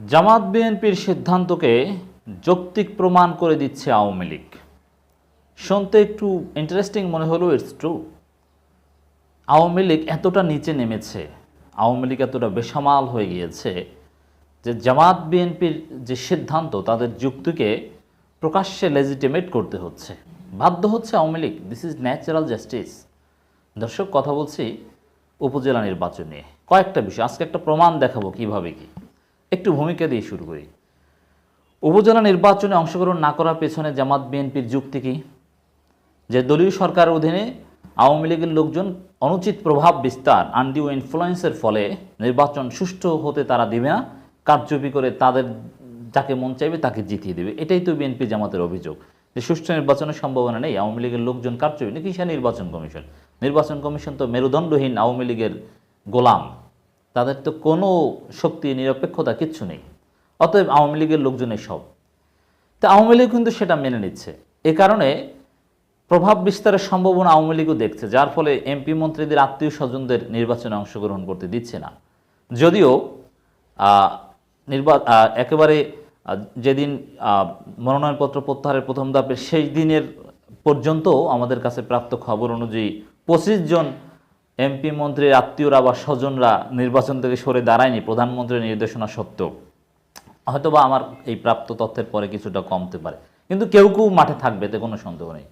জামাত বিএনপির সিদ্ধান্তকে যৌক্তিক প্রমাণ করে দিচ্ছে আওয়ামী লীগ। শুনতে একটু ইন্টারেস্টিং মনে হলো ইটস ট্রু আওয়ামী লীগ এতটা নিচে নেমেছে, আওয়ামী লীগ এতটা বেসামাল হয়ে গিয়েছে যে জামাত বিএনপির যে সিদ্ধান্ত, তাদের যুক্তিকে প্রকাশ্যে লেজিটিমেট করতে হচ্ছে। বাধ্য হচ্ছে Awami League. This is natural justice দর্শক, কথা বলছি উপজেলা নির্বাচন নিয়ে। কয়েকটা বিষয়, আজকে একটা প্রমাণ দেখাবো কীভাবে কি। একটু ভূমিকা দিয়ে শুরু করি। উপজেলা নির্বাচনে অংশগ্রহণ না করার পেছনে জামাত বিএনপির যুক্তি কি? যে দলীয় সরকারের অধীনে আওয়ামী লীগের লোকজন অনুচিত প্রভাব, বিস্তার আন্ডিও ইনফ্লুয়েন্সের ফলে নির্বাচন সুষ্ঠু হতে তারা দিবে না, কারচুপি করে তাদের যাকে মন চাইবে তাকে জিতিয়ে দেবে। এটাই তো বিএনপি জামাতের অভিযোগ। যে সুষ্ঠু নির্বাচনের সম্ভাবনা নেই, আওয়ামী লীগের লোকজন কারচুপি না কিসা নির্বাচন কমিশন? নির্বাচন কমিশন তো মেরুদণ্ডহীন আওয়ামী লীগের গোলাম। তাদের তো কোনো শক্তি, নিরপেক্ষতা কিচ্ছু নেই। অতএব আওয়ামী লীগের লোকজনের সব। তা আওয়ামী লীগ কিন্তু সেটা মেনে নিচ্ছে। এ কারণে প্রভাব বিস্তারের সম্ভাবনা আওয়ামী লীগও দেখছে, যার ফলে এমপি মন্ত্রীদের আত্মীয় স্বজনদের নির্বাচনে অংশগ্রহণ করতে দিচ্ছে না। যদিও নির্বা একেবারে যেদিন মনোনয়নপত্র প্রত্যাহারের প্রথম ধাপের শেষ দিনের পর্যন্ত আমাদের কাছে প্রাপ্ত খবর অনুযায়ী পঁচিশ জন এমপি মন্ত্রীর আত্মীয়রা বা স্বজনরা নির্বাচন থেকে সরে দাঁড়ায়নি, প্রধানমন্ত্রীর নির্দেশনা সত্ত্বেও। হয়তোবা আমার এই প্রাপ্ত তথ্যের পরে কিছুটা কমতে পারে। কিন্তু কেউ কেউ মাঠে থাকবে, এতে কোনো সন্দেহ নেই।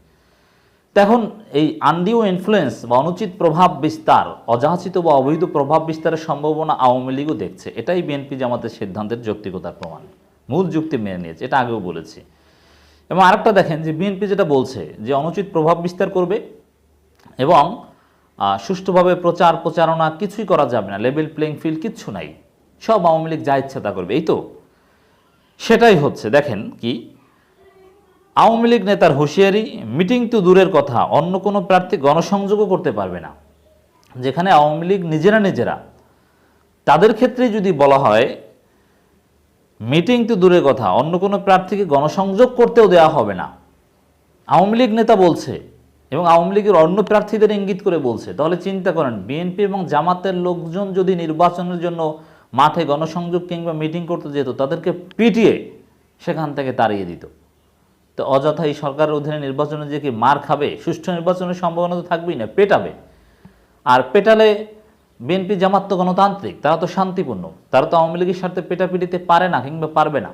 তো এখন এই আন্ডিও ইনফ্লুয়েন্স বা অনুচিত প্রভাব বিস্তার, অযাচিত বা অবৈধ প্রভাব বিস্তারের সম্ভাবনা আওয়ামী লীগও দেখছে। এটাই বিএনপি জামাতের সিদ্ধান্তের যৌক্তিকতার প্রমাণ। মূল যুক্তি মেনে নিয়েছে, এটা আগেও বলেছি। এবং আরেকটা দেখেন যে বিএনপি যেটা বলছে যে অনুচিত প্রভাব বিস্তার করবে এবং সুষ্ঠুভাবে প্রচার প্রচারণা কিছুই করা যাবে না লেভেল প্লেইং ফিল্ড কিচ্ছু নাই। সব আওয়ামী লীগ যা ইচ্ছা তা করবে, এই তো। সেটাই হচ্ছে, দেখেন কি, আওয়ামী লীগ নেতার হুঁশিয়ারি মিটিং তো দূরের কথা, অন্য কোনো প্রার্থী গণসংযোগও করতে পারবে না। যেখানে আওয়ামী লীগ নিজেরা নিজেরা, তাদের ক্ষেত্রে যদি বলা হয় মিটিং তো দূরের কথা, অন্য কোনো প্রার্থীকে গণসংযোগ করতেও দেওয়া হবে না। আওয়ামী লীগ নেতা বলছে এবং আওয়ামী লীগের অন্য প্রার্থীদের ইঙ্গিত করে বলছে। তাহলে চিন্তা করেন বিএনপি এবং জামাতের লোকজন যদি নির্বাচনের জন্য মাঠে গণসংযোগ কিংবা মিটিং করতে যেত, তাদেরকে পিটিয়ে সেখান থেকে তাড়িয়ে দিত। তো অযথা এই সরকারের অধীনে নির্বাচনে যে কি মার খাবে, সুষ্ঠু নির্বাচনের সম্ভাবনা তো থাকবেই না, পেটাবে। আর পেটালে বিএনপি জামাত তো গণতান্ত্রিক, তারা তো শান্তিপূর্ণ। তারা তো আওয়ামী লীগের সাথে পেটাপিটিতে পারে না কিংবা পারবে না।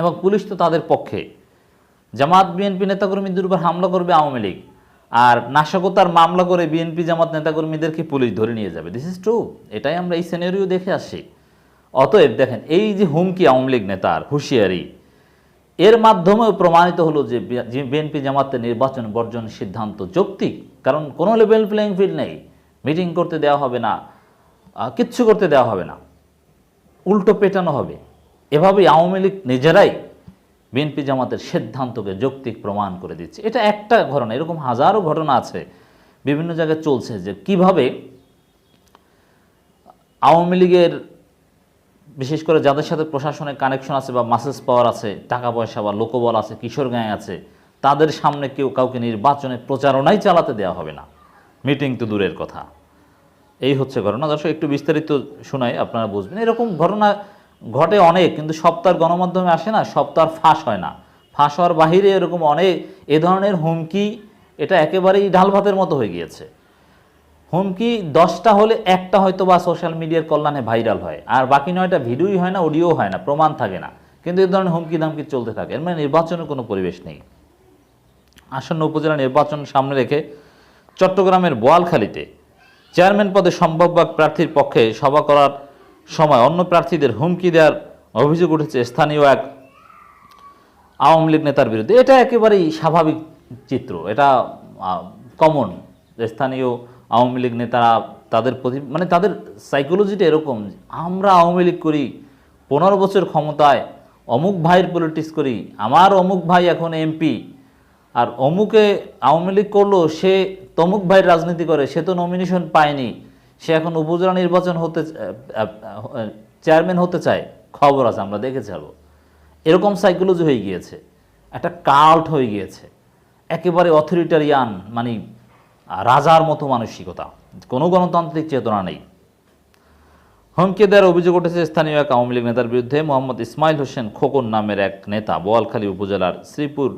এবং পুলিশ তো তাদের পক্ষে। জামাত বিএনপি নেতাকর্মীদের উপর হামলা করবে আওয়ামী লীগ। আর নাশকতার মামলা করে বিএনপি জামাত নেতাকর্মীদেরকে পুলিশ ধরে নিয়ে যাবে। দিস ইজ ট্রু এটাই আমরা এই সিনারিও দেখে আসছি। অতএব দেখেন, এই যে হুমকি আওয়ামী লীগ নেতার হুঁশিয়ারি, এর মাধ্যমেও প্রমাণিত হলো যে বিএনপি জামাতের নির্বাচন বর্জন সিদ্ধান্ত যৌক্তিক। কারণ কোনো লেভেল প্লেইং ফিল্ড নেই। মিটিং করতে দেওয়া হবে না কিচ্ছু করতে দেওয়া হবে না। উল্টো পেটানো হবে। এভাবেই আওয়ামী লীগ নিজেরাই বিএনপি জামাতের সিদ্ধান্তকে যৌক্তিক প্রমাণ করে দিচ্ছে। এটা একটা ঘটনা, এরকম হাজারো ঘটনা আছে, বিভিন্ন জায়গায় চলছে যে কীভাবে আওয়ামী লীগের, বিশেষ করে যাদের সাথে প্রশাসনের কানেকশন আছে বা মাসেজ পাওয়ার আছে, টাকা পয়সা বা লোকবল আছে, কিশোর গায়ে আছে, তাদের সামনে কেউ কাউকে নির্বাচনে প্রচারণাই চালাতে দেওয়া হবে না। মিটিং তো দূরের কথা। এই হচ্ছে ঘটনা। দর্শক, একটু বিস্তারিত শোনাই আপনারা বুঝবেন। এরকম ঘটনা ঘটে অনেক, কিন্তু সপ্তাহ গণমাধ্যমে আসে না সপ্তাহ ফাঁস হয় না। ফাঁস হওয়ার বাহিরে এরকম অনেক, এ ধরনের হুমকি, এটা একেবারেই ডাল ভাতের মতো হয়ে গিয়েছে। হুমকি দশটা হলে একটা হয়তো বা সোশ্যাল মিডিয়ার কল্যাণে ভাইরাল হয়, আর বাকি নয়টা ভিডিওই হয় না অডিও হয় না, প্রমাণ থাকে না। কিন্তু এ ধরনের হুমকি ধামকি চলতে থাকে, এর মানে নির্বাচনের কোনো পরিবেশ নেই। আসন্ন উপজেলা নির্বাচন সামনে রেখে চট্টগ্রামের বোয়ালখালীতে চেয়ারম্যান পদে সম্ভাব্য এক প্রার্থীর পক্ষে সভা করার সময় অন্য প্রার্থীদের হুমকি দেওয়ার অভিযোগ উঠেছে স্থানীয় এক আওয়ামী লীগ নেতার বিরুদ্ধে। এটা একেবারেই স্বাভাবিক চিত্র, এটা কমন স্থানীয় আওয়ামী লীগ নেতারা তাদের প্রতি মানে তাদের সাইকোলজিটা এরকম আমরা আওয়ামী লীগ করি, পনেরো বছর ক্ষমতায় অমুক ভাইয়ের পলিটিক্স করি, আমার অমুক ভাই এখন এমপি আর অমুকে আওয়ামী লীগ করল, সে তমুক ভাইয়ের রাজনীতি করে, সে তো নমিনেশন পায়নি। সে এখন উপজেলা নির্বাচন হতে চেয়ারম্যান হতে চায়, খবর আছে, আমরা দেখে যাব এরকম সাইকোলজি হয়ে গিয়েছে, একটা কাল্ট হয়ে গিয়েছে, একেবারে অথরিটারিয়ান মানে রাজার মতো মানসিকতা, কোনো গণতান্ত্রিক চেতনা নেই। হুমকি দেওয়ার অভিযোগ উঠেছে স্থানীয় এক আওয়ামী লীগ নেতার বিরুদ্ধে, মোহাম্মদ ইসমাইল হোসেন খোকন নামের এক নেতা, বোয়ালখালী উপজেলার শ্রীপুর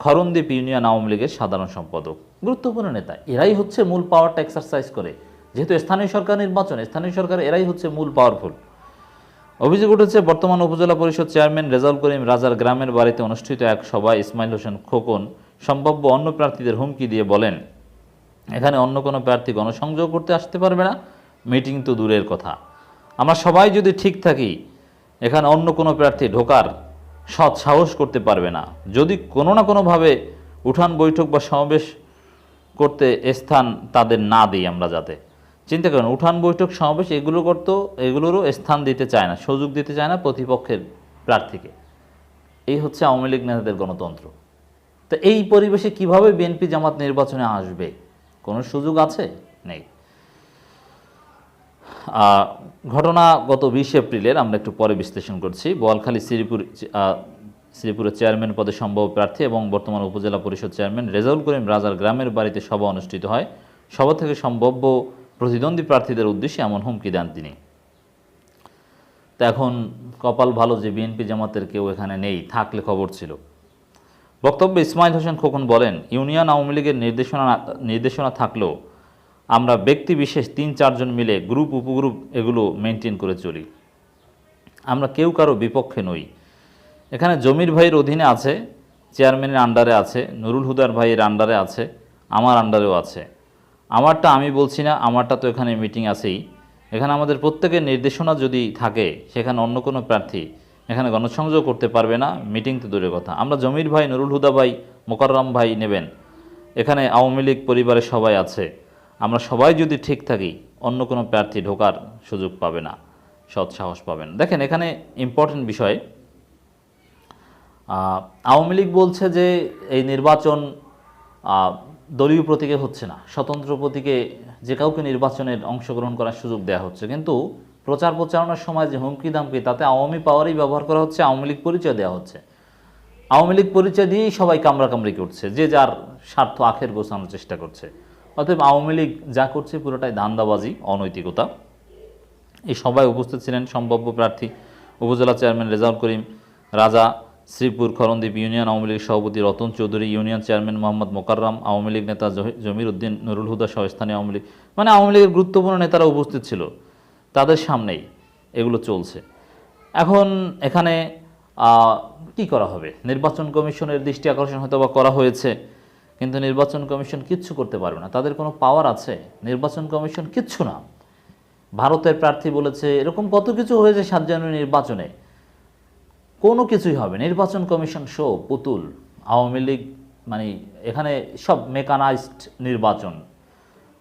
খরন্দীপ ইউনিয়ন আওয়ামী লীগের সাধারণ সম্পাদক। গুরুত্বপূর্ণ নেতা, এরাই হচ্ছে মূল পাওয়ারটা এক্সারসাইজ করে। যেহেতু স্থানীয় সরকার নির্বাচন, স্থানীয় সরকার এরাই হচ্ছে মূল পাওয়ারফুল অভিযোগ উঠেছে, বর্তমান উপজেলা পরিষদ চেয়ারম্যান রেজাউল করিম রাজার গ্রামের বাড়িতে অনুষ্ঠিত এক সভায় ইসমাইল হোসেন খোকন সম্ভাব্য অন্য প্রার্থীদের হুমকি দিয়ে বলেন, এখানে অন্য কোনো প্রার্থী গণসংযোগ করতে আসতে পারবে না মিটিং তো দূরের কথা। আমরা সবাই যদি ঠিক থাকি, এখানে অন্য কোনো প্রার্থী ঢোকার সৎ সাহস করতে পারবে না। যদি কোনো না কোনোভাবে উঠান বৈঠক বা সমাবেশ করতে স্থান তাদের না দিই আমরা যাতে। চিন্তা করেন, উঠান বৈঠক সমাবেশ এগুলো করতো, এগুলোরও স্থান দিতে চায় না, সুযোগ দিতে চায় না প্রতিপক্ষের প্রার্থীকে। এই হচ্ছে আওয়ামী লীগ নেতাদের গণতন্ত্র। তো এই পরিবেশে কীভাবে বিএনপি জামাত নির্বাচনে আসবে? কোনো সুযোগ আছে? নেই। ঘটনা গত বিশ এপ্রিলের, আমরা একটু পরে বিশ্লেষণ করছি। বোয়ালখালী শ্রীপুর শ্রীপুরের চেয়ারম্যান পদে সম্ভব প্রার্থী এবং বর্তমান উপজেলা পরিষদ চেয়ারম্যান রেজাউল করিম রাজার গ্রামের বাড়িতে সভা অনুষ্ঠিত হয়। সভা থেকে সম্ভাব্য প্রতিদ্বন্দ্বী প্রার্থীদের উদ্দেশ্যে এমন হুমকি দেন তিনি। তো এখন কপাল ভালো যে বিএনপি জামাতের কেউ এখানে নেই, থাকলে খবর ছিল। বক্তব্যে ইসমাইল হোসেন খোকন বলেন, ইউনিয়ন আওয়ামী লীগের নির্দেশনা নির্দেশনা থাকলেও আমরা ব্যক্তি বিশেষ তিন চারজন মিলে গ্রুপ, উপগ্রুপ এগুলো মেনটেন করে চলি। আমরা কেউ কারও বিপক্ষে নই। এখানে জমির ভাইয়ের অধীনে আছে, চেয়ারম্যানের আন্ডারে আছে, নুরুল হুদার ভাইয়ের আন্ডারে আছে, আমার আন্ডারেও আছে। আমারটা আমি বলছি না, আমারটা তো এখানে মিটিং আছেই। এখানে আমাদের প্রত্যেকের নির্দেশনা যদি থাকে, সেখানে অন্য কোনো প্রার্থী এখানে গণসংযোগ করতে পারবে না মিটিং তো দূরের কথা। আমরা জমির ভাই, নুরুল হুদা ভাই, মোকাররম ভাই নেবেন। এখানে আওয়ামী লীগ পরিবারের সবাই আছে। আমরা সবাই যদি ঠিক থাকি, অন্য কোনো প্রার্থী ঢোকার সুযোগ পাবে না, সৎ সাহস পাবেন। দেখেন, এখানে ইম্পর্টেন্ট বিষয় আওয়ামী লীগ বলছে যে এই নির্বাচন দলীয় প্রতীকে হচ্ছে না, স্বতন্ত্র প্রতীকে যে কাউকে নির্বাচনের অংশগ্রহণ করার সুযোগ দেওয়া হচ্ছে। কিন্তু প্রচার প্রচারণার সময় যে হুমকি দামকি, তাতে আওয়ামী পাওয়ারই ব্যবহার করা হচ্ছে, আওয়ামী লীগ পরিচয় দেওয়া হচ্ছে। আওয়ামী লীগ পরিচয় দিয়েই সবাই কামড়াকামড়ি করছে, যে যার স্বার্থ আখের গোছানোর চেষ্টা করছে। অতএব আওয়ামী লীগ যা করছে পুরোটাই ধান্দাবাজি, অনৈতিকতা। এই সভায় উপস্থিত ছিলেন সম্ভাব্য প্রার্থী, উপজেলা চেয়ারম্যান রেজাউল করিম, রাজা শ্রীপুর খরন্দীপ ইউনিয়ন আওয়ামী লীগ সভাপতি রতন চৌধুরী, ইউনিয়ন চেয়ারম্যান মোহাম্মদ মোকাররম, আওয়ামী লীগ নেতা জমির উদ্দিন নুরুল হুদা সহ স্থানীয় আওয়ামী লীগ মানে আওয়ামী লীগের গুরুত্বপূর্ণ নেতারা উপস্থিত ছিল। তাদের সামনেই এগুলো চলছে। এখন এখানে কি করা হবে? নির্বাচন কমিশনের দৃষ্টি আকর্ষণ হয়তো বা করা হয়েছে, কিন্তু নির্বাচন কমিশন কিচ্ছু করতে পারবে না। তাদের কোনো পাওয়ার আছে? নির্বাচন কমিশন কিচ্ছু না। ভারতের প্রার্থী বলেছে, এরকম কত কিছু হয়েছে সাত জানুয়ারি নির্বাচনে। কোনো কিছুই হবে নির্বাচন কমিশন শো পুতুল, আওয়ামী লীগ মানে এখানে সব মেকানাইজড নির্বাচন।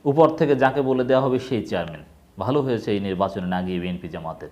উপর থেকে যাকে বলে দেওয়া হবে সেই চেয়ারম্যান। ভালো হয়েছে এই নির্বাচনে না গিয়ে বিএনপি জামাতের।